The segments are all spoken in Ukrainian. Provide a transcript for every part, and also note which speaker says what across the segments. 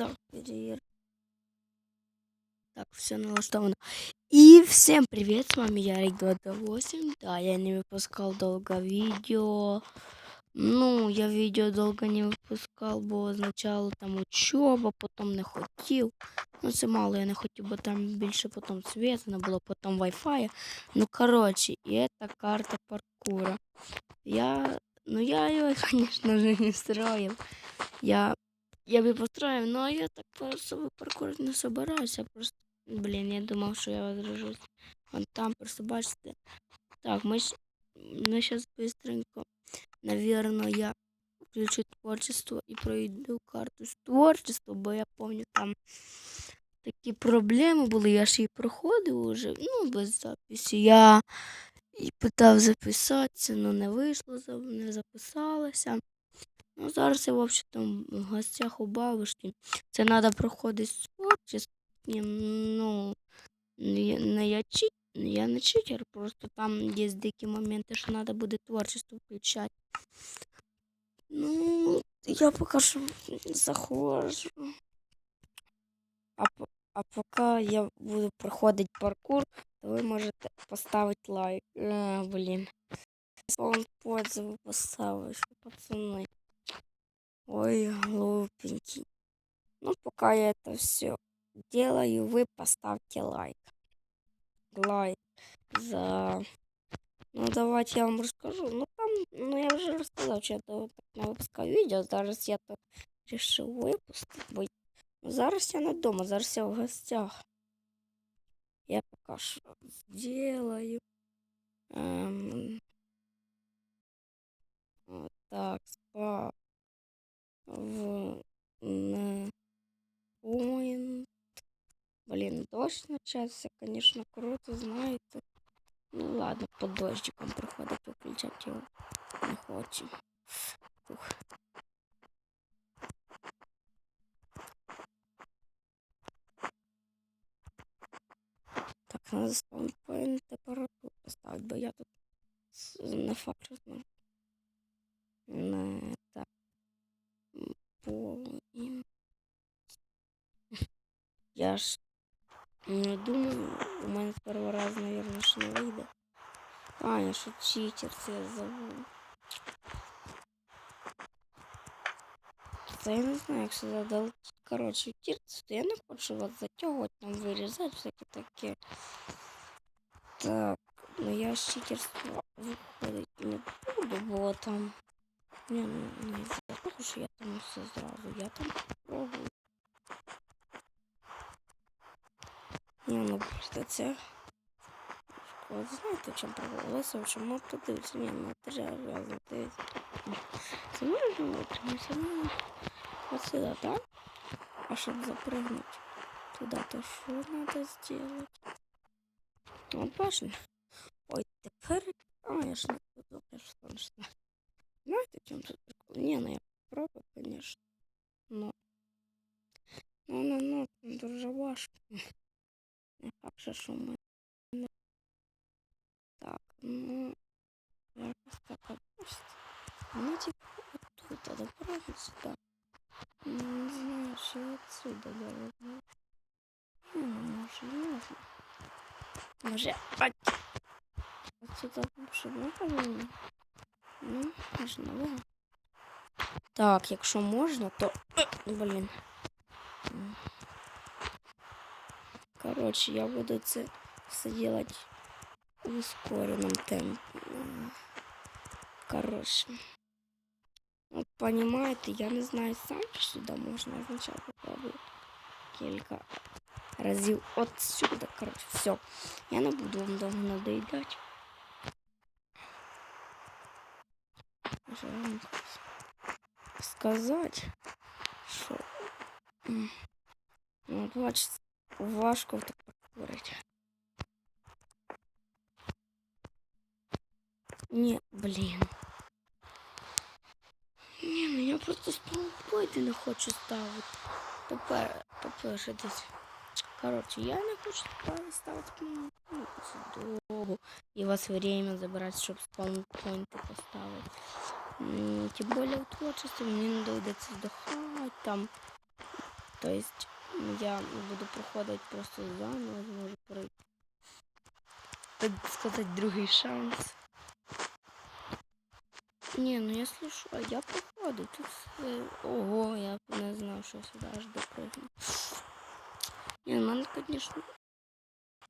Speaker 1: Так, перевір. Так, все налаштовано. И всем привет, с вами Ярик 228. Да, я не выпускал долго видео. Ну, я видео долго не випускав, бо спочатку там учоба, потім не хотів. Ну, це мало я не хотів, бо там більше потім світу не було, потім Wi-Fi. Ну, коротше, і це карта паркура. Я, ну, я його, звісно же, не строїв. Я, я би построїв, но я так просто паркур не собираюся. Просто, блін, я думав, що я возражусь. Вон там просто бачите. Так, ж- ми зараз быстренько Наверное, я включу творчество і пройду карту з творчества, бо я пам'ятаю, там такі проблеми були, я ж її проходив уже, ну, без записі. Я і питав записатися, але не вийшло, не записалася. Ну, зараз я взагалі там в гостях у бабушки. Це треба проходити з творчеством. Ну, не, не я, чит, я не читер, просто там є деякі моменти, що треба буде творчество включати. Ну, я поки що заходжу. А, по- а поки я буду проходити паркур, то ви можете поставити лайк. Е, блін. Он подзывы поставишь, пацаны. Ой, глупенький. Ну, пока я это все делаю, вы поставьте лайк. Лайк за... Ну, давайте я вам расскажу. Ну, там, ну, я уже рассказал, что я то так не випускав відео. Зараз я так решил випустити, бо зараз я не вдома, зараз я в гостях. Я пока що сделаю. Ем, вот так, спа в на point. Блин, дождь начался, конечно, круто, знаете. Ну ладно, под дождиком приходить виключати його не хочу. Фух. Так, надо спаунпоінт температуру поставити, бо я тут не факт, Я ж не думаю, у мене з першого разу, наверное, ще не вийде. А, я що читер, це я забув. Та я не знаю, як сюди дали. Коротше, тірці, то я не хочу вас затягувати, там вирізати, всяке таке. Так, ну я з читерства виходить не буду, бо там. Не, ну, не за того, що я там все зразу. Я там пробую. Ні, ну просто це. От знаєте, проблема? Леся, в чому подивитися? Ні, ну три рази дивитися. Це можна витриматися? Ну, от сюди, так? А щоб запрыгнуть туда, то що треба зробити? От бачно. Ой, тепер... А, я ж не буду, я ж сонячно. Знаєте, чому тут прикол? Ні, ну я пробую, конечно. Но... Ну, ну, ну, дуже важко. Не факт, що не- Так, ну... Так опустить. Ну, типа, тут, а добраться сюда. Ну, Не знаю, что отсюда должно. Ну, может, можно. Може, ать. Отсюда лучше можна? Ну, можна, да. Так, якщо можна, то... Е, Блін. Коротше, я буду це все делать в ускоренном темпе. М. Коротше. От понимаете, я не знаю сам, що сюди можна. Я спочатку попробую кілька разів отсюда. Коротше, все. Я не буду вам довго надоїдати. Що я вам хочу сказати, що м, ну, от бачите, важко так говорити. Ні, блін. Ні, ну я просто спалпойти не хочу ставити. Тепер, по-перше, десь. Коротше, я не хочу ставити довго. І у вас время забирати, щоб спаунпойнти поставити. Тим більше в творчості мені не доведеться здохати там. То есть я буду проходить просто заново, зможу пройти. Так сказать, другий шанс. Не, ну я слышу, а я проходу. Тут все- ого, я не знав, що сюди аж допрыгну. Не, ну мене, конечно,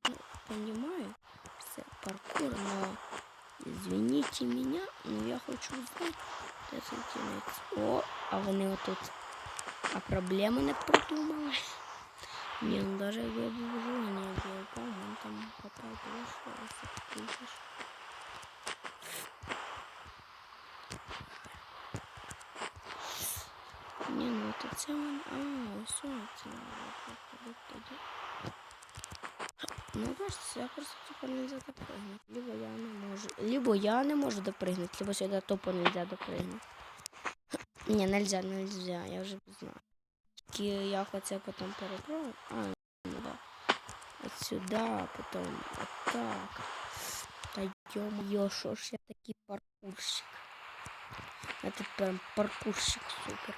Speaker 1: ну, понимаю, все паркур, но извините меня, но я хочу знать, де кінець. О, а вони отут. А проблеми не придумали. Ні, ну даже якби я був желання, якби я упав, він там попав до що Ні, ну то це він. А, ось що це надо тоді. Ну, кажется, я просто тупо нельзя допрыгнуть. Либо я не можу. Либо я не можу допрыгнуть, либо сюда тупо нельзя допрыгнуть. Не, нельзя, нельзя, я вже знаю. я оце потом переправив. А, ну да. От сюди, а потім отак. Та йо-моє, що ж я такой паркурщик. Я прям паркурщик супер.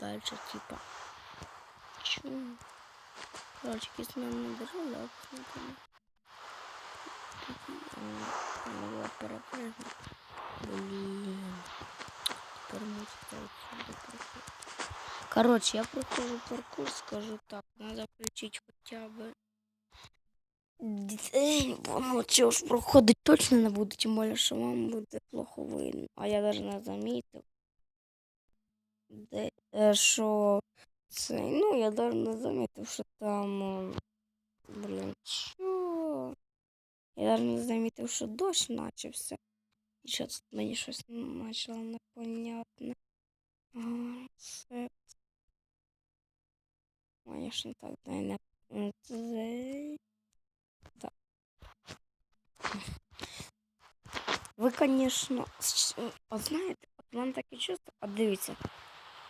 Speaker 1: Дальше типа. Чу. Короче, кис нам не держали, а ну посмотрели. Блин. Короче, я прохожу паркур, скажу так, надо включить хотя бы дітей, бо ночі уж проходить точно не буду, тим більше, що вам буде плохо видно. А я навіть не замітив. Де, що це, ну, я навіть не замітив, що там, е, блін, що? Я навіть не замітив, що дощ почався. Що тут мені щось почало непонятне. Ага, це. Конечно, так, дай не. Так. Ви, конечно, с- от знаєте, от мене таке чувство, от дивіться,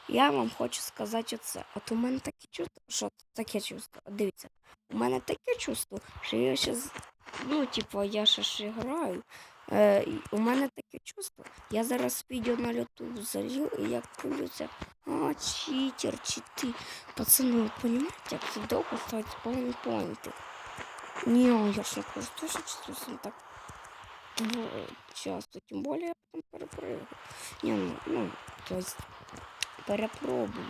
Speaker 1: я вам хочу сказати оце. От у мене таке чувство, що таке чувство, от дивіться, у мене таке чувство, що я щас, ну, типу, я ще ж граю. Е, у мене таке чувство, я зараз відео на люту залью, і я подивлюся, а, читер, чити. Пацани, ви розумієте, як це довго ставити спаунпойнти? Ні, я ж не кажу, то що чувствую так ну, часто, тем более я потом перепрыгну. Не, ну, ну, то есть перепробую.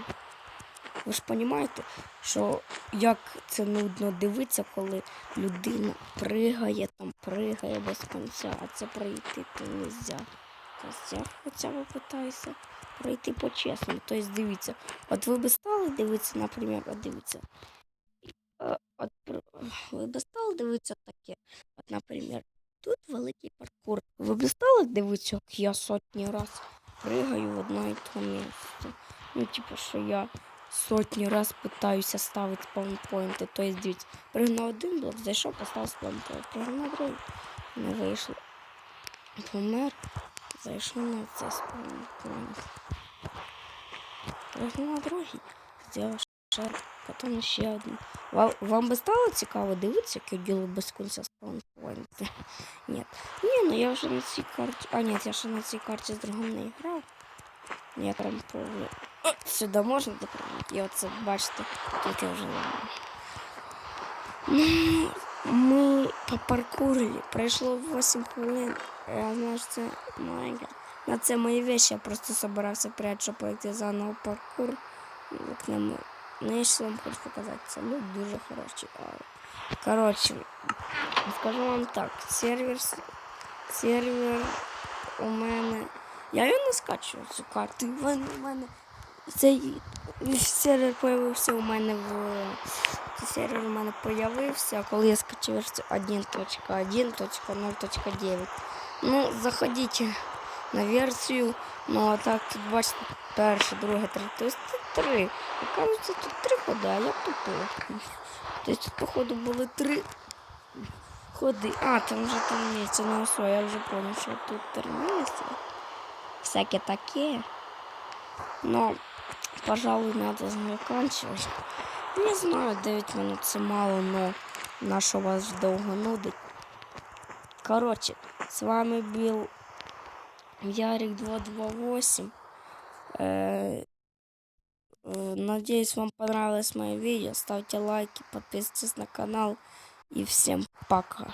Speaker 1: Ви ж розумієте, що як це нудно дивитися, коли людина пригає, там пригає без кінця, а це пройти то не можна. Я хоча б питаюся пройти по-чесному. Тобто дивіться, от ви би стали дивитися, наприклад, от дивіться. Е, От, ви б стали дивитися таке, от, наприклад, тут великий паркур. Ви б стали дивитися, як я сотні раз пригаю в одно і те місце. Ну, типу, що я сотні раз питаюся ставити спаунпойнти. Тобто, дивіться, пригнув один блок, зайшов, поставив спаунпойнт. Пригнув другий. Не вийшло. Помер, зайшов на цей спаунпойнт. Пригнув на другий, зробив ще, потім ще один. Вам, вам би стало цікаво дивитися, як я ділю без кінця спаунпойнти? Ні. Ні, ну я вже на цій карті. А, ні, я ще на цій карті з другом не грав. Я прям. О, Сюди можна допрыгнути. І оце, бачите, я вже. Ну, ми попаркурили. Пройшло 8 хвилин. Я знаю, що це. На це мої вещи. Я просто собирався прямо, щоб пройти заново паркур. Як не. Ну, я ще вам хочу показати. Це ну, дуже хороший. Коротше, скажу вам так, сервер, сервер у мене. Я його не скачую цю карту. Мене, у мене цей сервер появився у мене в. Цей сервер у мене появився, коли я скачав версію 1.1.0.9. Ну, заходіть на версію. Ну, а так тут бачите, перше, друге, третє. Тобто тут три. Оказується, тут три ходи, а я тупив. Тобто тут, походу, були три ходи. А, там вже там місце. Ну все, я вже понял, що тут три місця Всяке таке. Но, пожалуй, надо заканчивать. Не знаю, 9 минут це мало, но на що вас довго нудить. Короче, з вами був Ярик 228. Э, э, Надеюсь, вам понравилось мое видео. Ставьте лайки, подписывайтесь на канал. И всем пока.